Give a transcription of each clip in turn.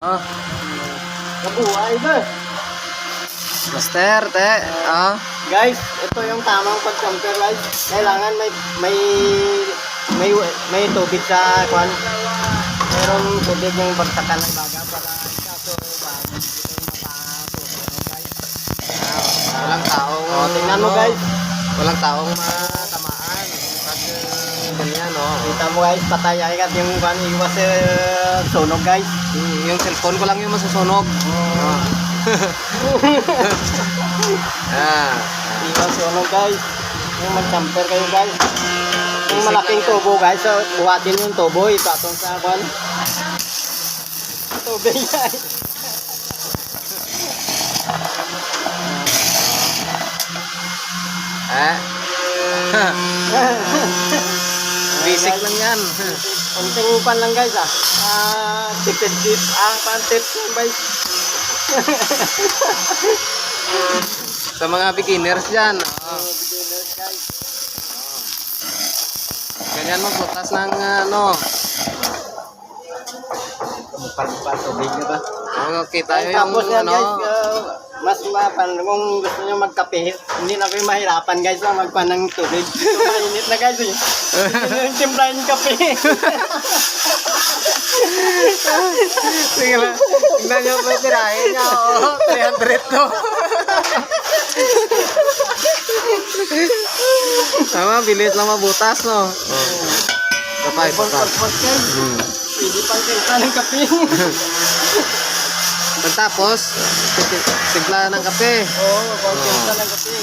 Ah, Nabuhay ba? master, te. Ah, Guys, ito yung tamang pag-compare guys. Kailangan may may may may tubig sa kwan. Merong tubig yung bagsakan ng baga para kaso bago dito yung guys. ah, walang taong... Oh, tingnan mo guys. Walang taong matamaan. Ganyan, no? Kita mo guys, patay agad yung kwan iwas sa sunog guys. Yung cellphone ko lang yung masusunog. Ah. ah. Iwas sunog guys. Yung mag-compare kayo guys. Yung malaking tubo guys, so buhatin yung tubo, itatong sa kwan. Tubig guys. Eh. Basic lang yan. Konting pan lang guys ah. Ah, chicken dip. Ah, pan tips guys. Sa mga beginners dyan. Oh. Beginners guys. Ganyan mo butas ng ano. Pan-pan tubig na ba? Oh, Okay, tayo yung Tapos yan ano. guys, ah, mas mapan kung gusto nyo magkape, hindi na kayo mahirapan guys na magpan ng tubig. So, mainit na guys eh. Yung timplahin yung kape. Sige lang. Tingnan nyo pa tirahin niya. Oh, 300 to. Tama, bilis lang mabutas, no? Oh. Kapay, kapay. Hmm. pwede pang timpla ng kape. Pagtapos, tigla ng kape. Oo, pag timpla ng kape.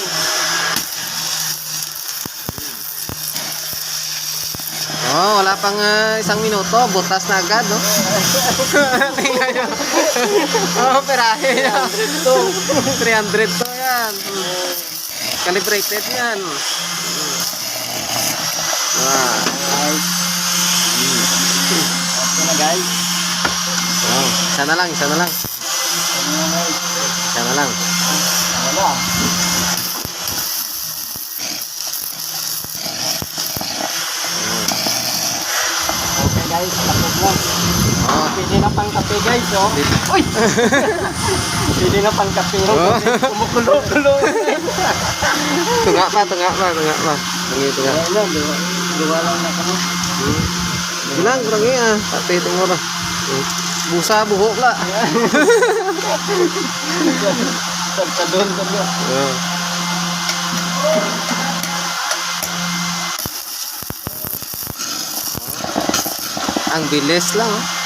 Oh, wala pang ah, isang minuto, butas na agad, no? Tingnan nyo. oh, perahe niya. 300 to yan. Hmm. Calibrated yan. Ah. Guys. Oh, isa na lang, isa na lang. Isa na lang. Wala. Okay guys, tapos na. Oh, na pang kape guys, oh. Uy! Pwede na pang kape. Kumukulo-kulo. tunga pa, tunga pa, tunga pa. Tungi, tunga. Ano, dua, dua lang na kami. Bilang, kurangi ah. Pati tungo na. Hmm. Busa, buhok la. Oh. Ang bilis lang, oh.